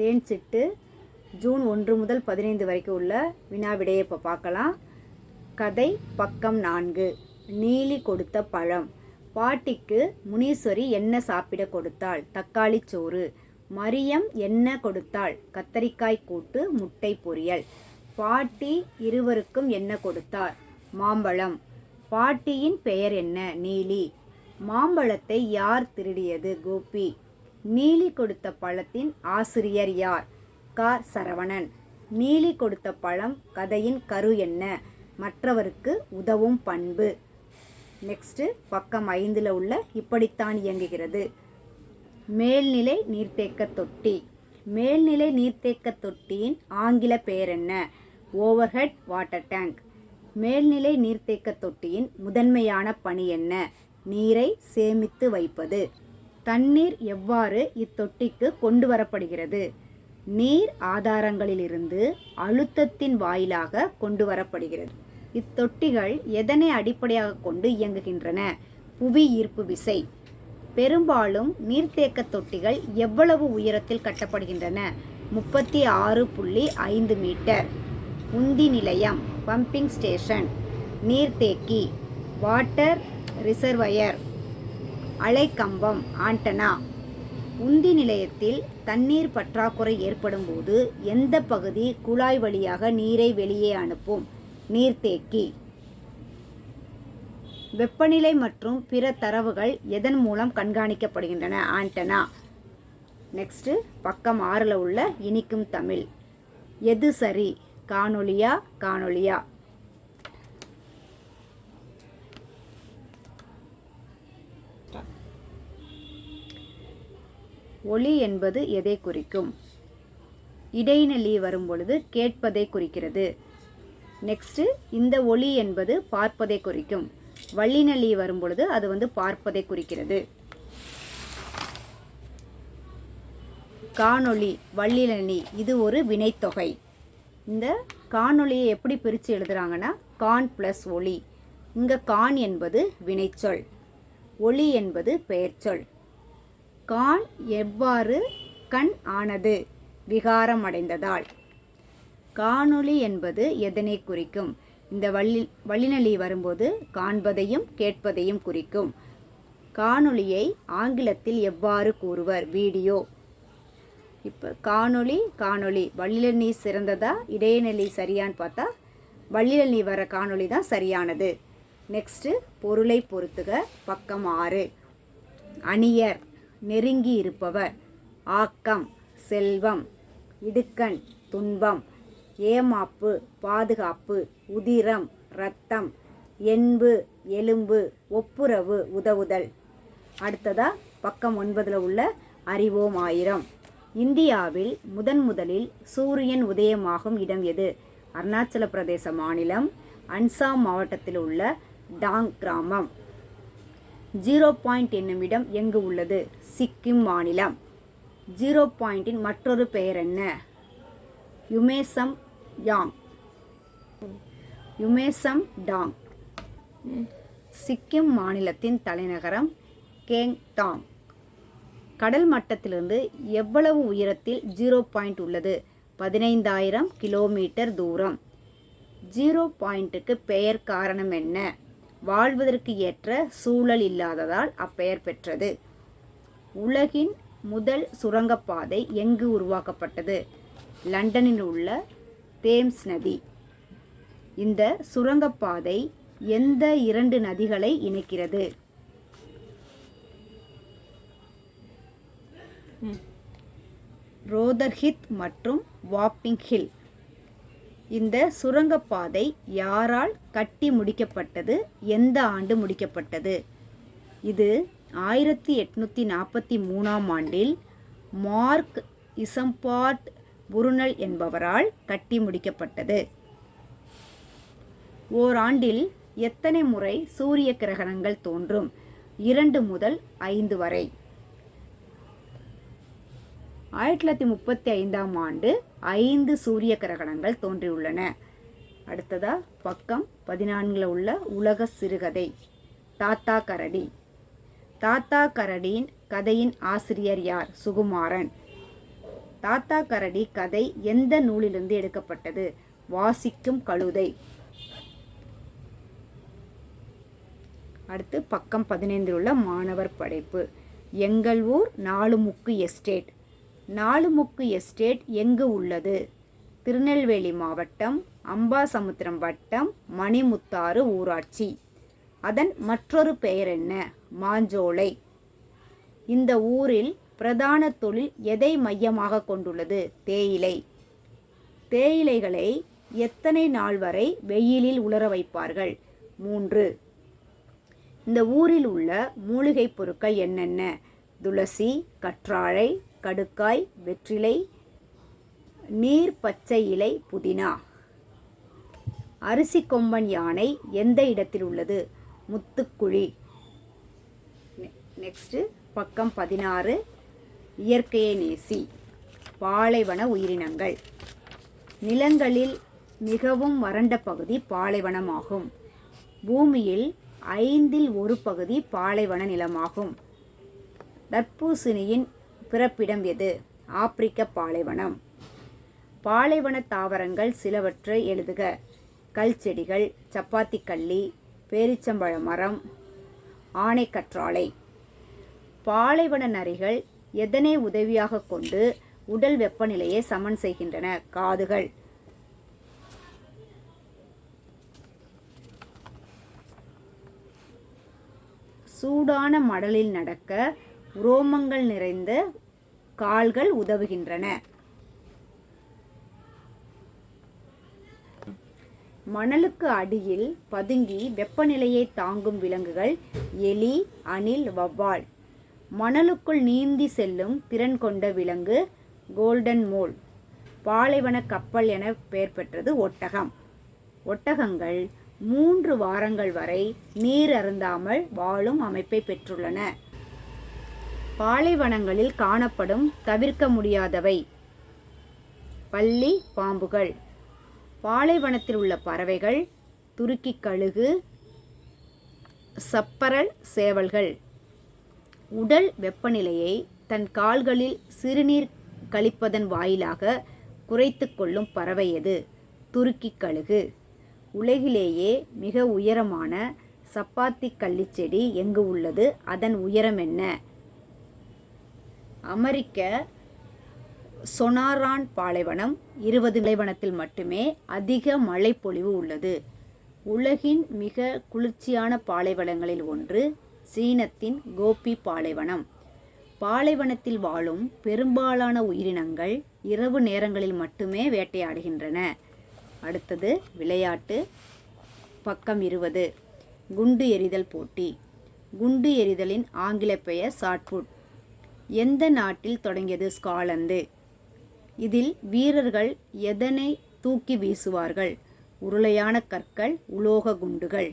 தேன் சிட்டு June ஒன்று முதல் பதினைந்து வரைக்கும் உள்ள வினா விடையை இப்போ பார்க்கலாம். கதை பக்கம் நான்கு. நீலி கொடுத்த பழம். பாட்டிக்கு முனீஸ்வரி என்ன சாப்பிட கொடுத்தாள்? தக்காளி சோறு. மரியம் என்ன கொடுத்தாள்? கத்தரிக்காய் கூட்டு முட்டை பொரியல். பாட்டி இருவருக்கும் என்ன கொடுத்தார்? மாம்பழம். பாட்டியின் பெயர் என்ன? நீலி. மாம்பழத்தை யார் திருடியது? கோபி. நீலி கொடுத்த பழத்தின் ஆசிரியர் யார்? க. சரவணன். நீலி கொடுத்த பழம் கதையின் கரு என்ன? மற்றவருக்கு உதவும் பண்பு. நெக்ஸ்ட்டு பக்கம் ஐந்தில் உள்ள இப்படித்தான் இயங்குகிறது. மேல்நிலை நீர்த்தேக்க தொட்டி. மேல்நிலை நீர்த்தேக்க தொட்டியின் ஆங்கில பெயர் என்ன? Overhead water tank. மேல்நிலை நீர்த்தேக்க தொட்டியின் முதன்மையான பணி என்ன? நீரை சேமித்து வைப்பது. தண்ணீர் எவ்வாறு இத்தொட்டிக்கு கொண்டு வரப்படுகிறது நீர் ஆதாரங்களிலிருந்து அழுத்தத்தின் வாயிலாக கொண்டு வரப்படுகிறது இத்தொட்டிகள் எதனை அடிப்படையாக கொண்டு இயங்குகின்றன? புவி ஈர்ப்பு விசை. பெரும்பாலும் நீர்த்தேக்க தொட்டிகள் எவ்வளவு உயரத்தில் கட்டப்படுகின்றன? முப்பத்தி ஆறு புள்ளி ஐந்து மீட்டர். உந்தி நிலையம் pumping station. நீர்த்தேக்கி. Water reservoir. அலைக்கம்பம் antenna. உந்தி நிலையத்தில் தண்ணீர் பற்றாக்குறை ஏற்படும் போது எந்த பகுதி குழாய் வழியாக நீரை வெளியே அனுப்பும்? நீர்த்தேக்கி வெப்பநிலை மற்றும் பிற தரவுகள் எதன் மூலம் கண்காணிக்கப்படுகின்றன? ஆண்டனா. நெக்ஸ்ட்டு பக்கம் ஆறில் உள்ள இனிக்கும் தமிழ். எது சரி? காணொளியா? காணொளியா? ஒளி என்பது எதை குறிக்கும்? இடைநிலை வரும் பொழுது கேட்பதை குறிக்கிறது. நெக்ஸ்ட்டு இந்த ஒளி என்பது பார்ப்பதை குறிக்கும். வள்ளினலி வரும் பொழுது அது வந்து பார்ப்பதை குறிக்கிறது. காணொளி வள்ளினலி இது ஒரு வினைத்தொகை. இந்த காணொளியை எப்படி பிரித்து எழுதுறாங்கன்னா கான் ப்ளஸ் ஒளி. இங்கே கான் என்பது வினைச்சொல். ஒளி என்பது பெயர்ச்சொல். கான் எவ்வாறு கண் ஆனது? விகாரம் அடைந்ததால். காணொளி என்பது எதனை குறிக்கும்? இந்த வள்ளி வள்ளிநலி வரும்போது காண்பதையும் கேட்பதையும் குறிக்கும். காணொளியை ஆங்கிலத்தில் எவ்வாறு கூறுவர்? வீடியோ. இப்போ காணொளி காணொளி. வள்ளிலநீ சிறந்ததா? இடையநெல்லி சரியான்னு பார்த்தா வள்ளிலநீ வர காணொளி தான் சரியானது. நெக்ஸ்ட்டு பொருளை பொறுத்துக பக்கம் ஆறு. அணியர். நெருங்கி இருப்பவர். ஆக்கம் செல்வம் இடுக்கண் துன்பம் ஏமாப்பு பாதுகாப்பு உதிரம் ரத்தம் என்பு எலும்பு ஒப்புரவு உதவுதல். அடுத்ததா பக்கம் ஒன்பதில் உள்ள அறிவோம் ஆயிரம். இந்தியாவில் முதன் முதலில் சூரியன் உதயமாகும் இடம் எது? அருணாச்சல பிரதேச மாநிலம் அன்சாம் மாவட்டத்தில் உள்ள டாங் கிராமம். ஜீரோ பாயிண்ட் என்னும் இடம் எங்கு உள்ளது? சிக்கிம் மாநிலம். ஜீரோ பாயிண்டின் மற்றொரு பெயர் என்ன? யுமேசம் யாங். யுமேசம் டாங். சிக்கிம் மாநிலத்தின் தலைநகரம் கேங் டாங் கடல் மட்டத்திலிருந்து எவ்வளவு உயரத்தில் ஜீரோ பாயிண்ட் உள்ளது? பதினைந்தாயிரம் கிலோமீட்டர் தூரம். ஜீரோ பாயிண்ட்டுக்கு பெயர் காரணம் என்ன? வாழ்வதற்கு ஏற்ற சூழல் இல்லாததால் அப்பெயர் பெற்றது. உலகின் முதல் சுரங்கப்பாதை எங்கு உருவாக்கப்பட்டது? லண்டனில் உள்ள தேம்ஸ் நதி. இந்த சுரங்கப்பாதை எந்த இரண்டு நதிகளை இணைக்கிறது? ரோதர்ஹித் மற்றும் வாப்பிங் ஹில். இந்த சுரங்கப்பாதை யாரால் கட்டி முடிக்கப்பட்டது? எந்த ஆண்டு முடிக்கப்பட்டது? இது ஆயிரத்தி எட்நூற்றி நாற்பத்தி மூணாம் ஆண்டில் மார்க் இசம்பார்ட் புருனல் என்பவரால் கட்டி முடிக்கப்பட்டது. ஓராண்டில் எத்தனை முறை சூரிய கிரகணங்கள் தோன்றும்? இரண்டு முதல் ஐந்து வரை. ஆயிரத்தி தொள்ளாயிரத்தி முப்பத்தி ஐந்தாம் ஆண்டு ஐந்து சூரிய கிரகணங்கள் தோன்றியுள்ளன. அடுத்ததா பக்கம் பதினான்கில் உள்ள உலக சிறுகதை தாத்தா கரடி. தாத்தா கரடியின் கதையின் ஆசிரியர் யார்? சுகுமாரன். தாத்தா கரடி கதை எந்த நூலிலிருந்து எடுக்கப்பட்டது? வாசிக்கும் கழுதை. அடுத்து பக்கம் பதினைந்தில் உள்ள மாணவர் படைப்பு. எங்கள் ஊர் நாலுமுக்கு எஸ்டேட். நாலுமுக்கு எஸ்டேட் எங்கு உள்ளது? திருநெல்வேலி மாவட்டம் அம்பாசமுத்திரம் வட்டம் மணிமுத்தாறு ஊராட்சி. அதன் மற்றொரு பெயர் என்ன? மாஞ்சோலை. இந்த ஊரில் பிரதான தொழில் எதை மையமாக கொண்டுள்ளது? தேயிலை. தேயிலைகளை எத்தனை நாள் வரை வெயிலில் உலர வைப்பார்கள்? மூன்று. இந்த ஊரில் உள்ள மூலிகைப் பொருட்கள் என்னென்ன? துளசி கற்றாழை கடுக்காய் வெற்றிலை நீர் பச்சை இலை புதினா. அரிசி கொம்பன் யானை எந்த இடத்தில் உள்ளது? முத்துக்குழி. நெக்ஸ்ட்டு பக்கம் பதினாறு. இயற்கையை நேசி. பாலைவன உயிரினங்கள். நிலங்களில் மிகவும் வறண்ட பகுதி பாலைவனமாகும். பூமியில் ஐந்தில் ஒரு பகுதி பாலைவன நிலமாகும். தர்பூசணியின் பிறப்பிடம் எது? ஆப்பிரிக்க பாலைவனம். பாலைவன தாவரங்கள் சிலவற்றை எழுதுக. கல் செடிகள் சப்பாத்தி கள்ளி பேரிச்சம்பழ மரம் ஆனைக்கற்றாழை பாலைவன நரிகள் எதனை உதவியாக கொண்டு உடல் வெப்பநிலையை சமன் செய்கின்றன? காதுகள். சூடான மடலில் நடக்க உரோமங்கள் நிறைந்த கால்கள் உதவுகின்றன. மணலுக்கு அடியில் பதுங்கி வெப்பநிலையை தாங்கும் விலங்குகள் எலி அணில் வவ்வால் மணலுக்குள் நீந்தி செல்லும் திறன் கொண்ட விலங்கு கோல்டன் மோல். பாலைவன கப்பல் என பெயர் பெற்றது ஒட்டகம். ஒட்டகங்கள் மூன்று வாரங்கள் வரை நீர் அருந்தாமல் வாழும் அமைப்பை பெற்றுள்ளன. பாலைவனங்களில் காணப்படும் தவிர்க்க முடியாதவை. பள்ளி பாம்புகள். பாலைவனத்தில் உள்ள பறவைகள் துருக்கி கழுகு சப்பரல் சேவல்கள். உடல் வெப்பநிலையை தன் கால்களில் சிறுநீர் கழிப்பதன் வாயிலாக குறைத்து கொள்ளும் பறவை எது? துருக்கி கழுகு. உலகிலேயே மிக உயரமான சப்பாத்தி கள்ளிச்செடி எங்கு உள்ளது? அதன் உயரம் என்ன? அமெரிக்க சொனாரான் பாலைவனம் இருபது பாலைவனத்தில் மட்டுமே அதிக மழைப்பொழிவு உள்ளது. உலகின் மிக குளிர்ச்சியான பாலைவனங்களில் ஒன்று சீனத்தின் கோபி பாலைவனம். பாலைவனத்தில் வாழும் பெரும்பாலான உயிரினங்கள் இரவு நேரங்களில் மட்டுமே வேட்டையாடுகின்றன. அடுத்தது விளையாட்டு. பக்கம் இருபது குண்டு எறிதல் போட்டி. குண்டு எறிதலின் ஆங்கில பெயர் ஷாட்புட் எந்த நாட்டில் தொடங்கியது ஸ்காலந்து? இதில் வீரர்கள் எதனை தூக்கி வீசுவார்கள்? உருளையான கற்கள் உலோக குண்டுகள்.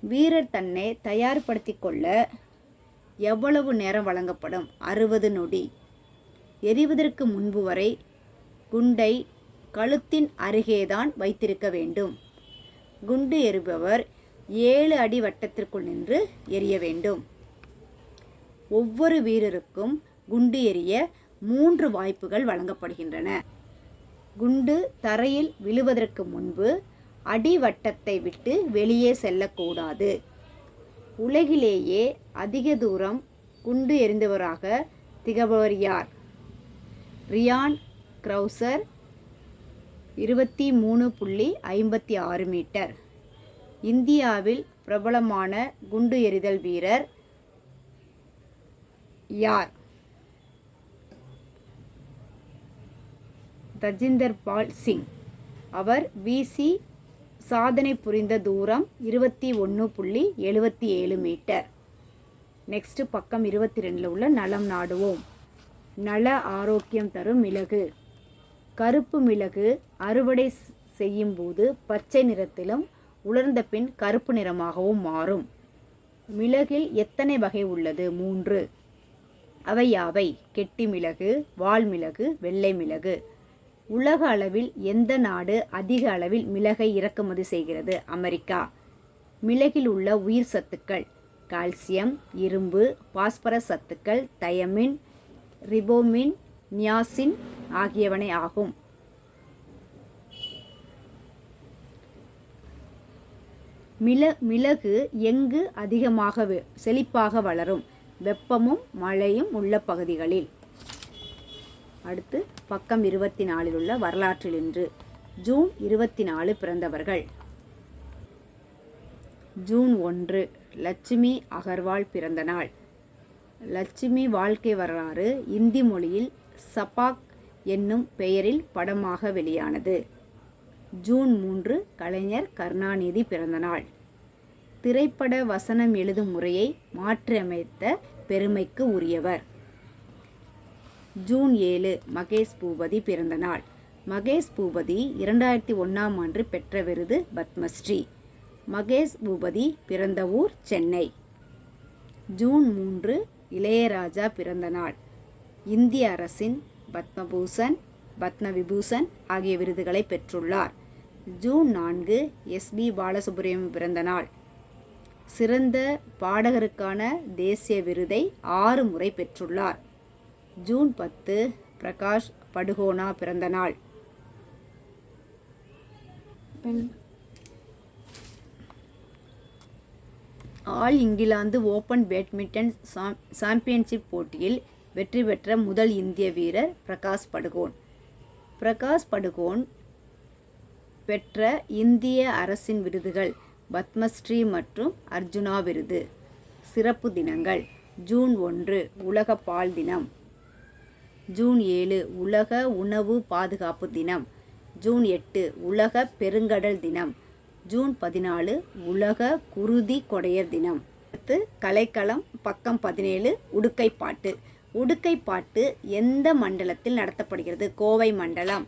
வீரர் தன்னை தயார்படுத்திக் கொள்ள எவ்வளவு நேரம் வழங்கப்படும்? அறுபது நொடி. எரிவதற்கு முன்பு வரை குண்டை கழுத்தின் அருகேதான் வைத்திருக்க வேண்டும். குண்டு எறிபவர் ஏழு அடி வட்டத்திற்குள் நின்று எரிய வேண்டும். ஒவ்வொரு வீரருக்கும் குண்டு எறிய மூன்று வாய்ப்புகள் வழங்கப்படுகின்றன. குண்டு தரையில் விழுவதற்கு முன்பு அடிவட்டத்தை விட்டு வெளியே செல்லக்கூடாது. உலகிலேயே அதிக தூரம் குண்டு எறிந்தவராக திகழ்பவர் யார்? ரியான் க்ரௌசர் இருபத்தி மூணு புள்ளி ஐம்பத்தி ஆறு மீட்டர். இந்தியாவில் பிரபலமான குண்டு எறிதல் வீரர் யார் தஜிந்தர் பால் சிங். அவர் விசி சாதனை புரிந்த தூரம் இருபத்தி ஒன்று புள்ளி எழுபத்தி ஏழு மீட்டர். நெக்ஸ்ட்டு பக்கம் இருபத்தி ரெண்டில் உள்ள நலம் நாடுவோம். நல ஆரோக்கியம் தரும் மிளகு. கருப்பு மிளகு அறுவடை செய்யும் போது பச்சை நிறத்திலும் உலர்ந்த பின் கருப்பு நிறமாகவும் மாறும். மிளகில் எத்தனை வகை உள்ளது? மூன்று. அவை யாவை? கெட்டி மிளகு வால் மிளகு வெள்ளை மிளகு. உலக அளவில் எந்த நாடு அதிக அளவில் மிளகை இறக்குமதி செய்கிறது? அமெரிக்கா. மிளகில் உள்ள உயிர் சத்துக்கள் கால்சியம் இரும்பு பாஸ்பரஸ் சத்துக்கள் தயமின் ரிபோமின் நியாசின் ஆகியவனை ஆகும். மிள மிளகு எங்கு அதிகமாக வெ- செழிப்பாக வளரும்? வெப்பமும் மழையும் உள்ள பகுதிகளில். அடுத்து பக்கம் இருபத்தி நாலில் உள்ள வரலாற்றில் இன்று ஜூன் இருபத்தி நாலு பிறந்தவர்கள். ஜூன் ஒன்று லட்சுமி அகர்வால் பிறந்த நாள். லட்சுமி வாழ்க்கை வரலாறு இந்தி மொழியில் சபாக் என்னும் பெயரில் படமாக வெளியானது. ஜூன் மூன்று கலைஞர் கருணாநிதி பிறந்த நாள். திரைப்பட வசனம் எழுதும் முறையை மாற்றியமைத்த பெருமைக்கு உரியவர். ஜூன் ஏழு மகேஷ் பூபதி பிறந்த நாள். மகேஷ் பூபதி இரண்டாயிரத்தி ஒன்றாம் ஆண்டு பெற்ற விருது பத்மஸ்ரீ. மகேஷ் பூபதி பிறந்த ஊர் சென்னை. ஜூன் மூன்று இளையராஜா பிறந்த நாள். இந்திய அரசின் பத்மபூஷன் பத்ம விபூஷன் ஆகிய விருதுகளை பெற்றுள்ளார். ஜூன் நான்கு எஸ்பி பாலசுப்ரமணியம் பிறந்த நாள். சிறந்த பாடகருக்கான தேசிய விருதை ஆறு முறை பெற்றுள்ளார். ஜூன் பத்து பிரகாஷ் படுகோனா பிறந்த நாள். All England open badminton cham- championship போட்டியில் வெற்றி பெற்ற முதல் இந்திய வீரர் பிரகாஷ் படுகோன். பிரகாஷ் படுகோன் பெற்ற இந்திய அரசின் விருதுகள் பத்மஸ்ரீ மற்றும் அர்ஜுனா விருது. சிறப்பு தினங்கள். ஜூன் ஒன்று உலக பால் தினம். ஜூன் ஏழு உலக உணவு பாதுகாப்பு தினம். ஜூன் எட்டு உலக பெருங்கடல் தினம். ஜூன் பதினாலு உலக குருதி கொடையர் தினம். அடுத்து கலைக்களம் பக்கம் பதினேழு உடுக்கைப்பாட்டு. உடுக்கைப்பாட்டு எந்த மண்டலத்தில் நடத்தப்படுகிறது? கோவை மண்டலம்.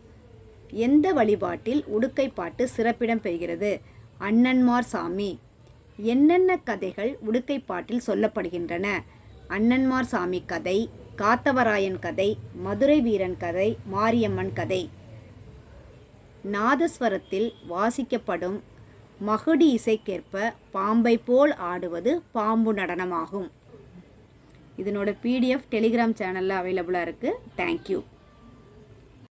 எந்த வழிபாட்டில் உடுக்கைப்பாட்டு சிறப்பிடம் பெறுகிறது? அண்ணன்மார் சாமி என்னென்ன கதைகள் உடுக்கைப்பாட்டில் சொல்லப்படுகின்றன? அண்ணன்மார் சாமி கதை காத்தவராயன் கதை மதுரை வீரன் கதை மாரியம்மன் கதை. நாதஸ்வரத்தில் வாசிக்கப்படும் மகுடி இசைக்கேற்ப பாம்பை போல் ஆடுவது பாம்பு நடனமாகும். இதனோட பிடிஎஃப் டெலிகிராம் சேனலில் அவைலபிளாக இருக்குது தேங்க்யூ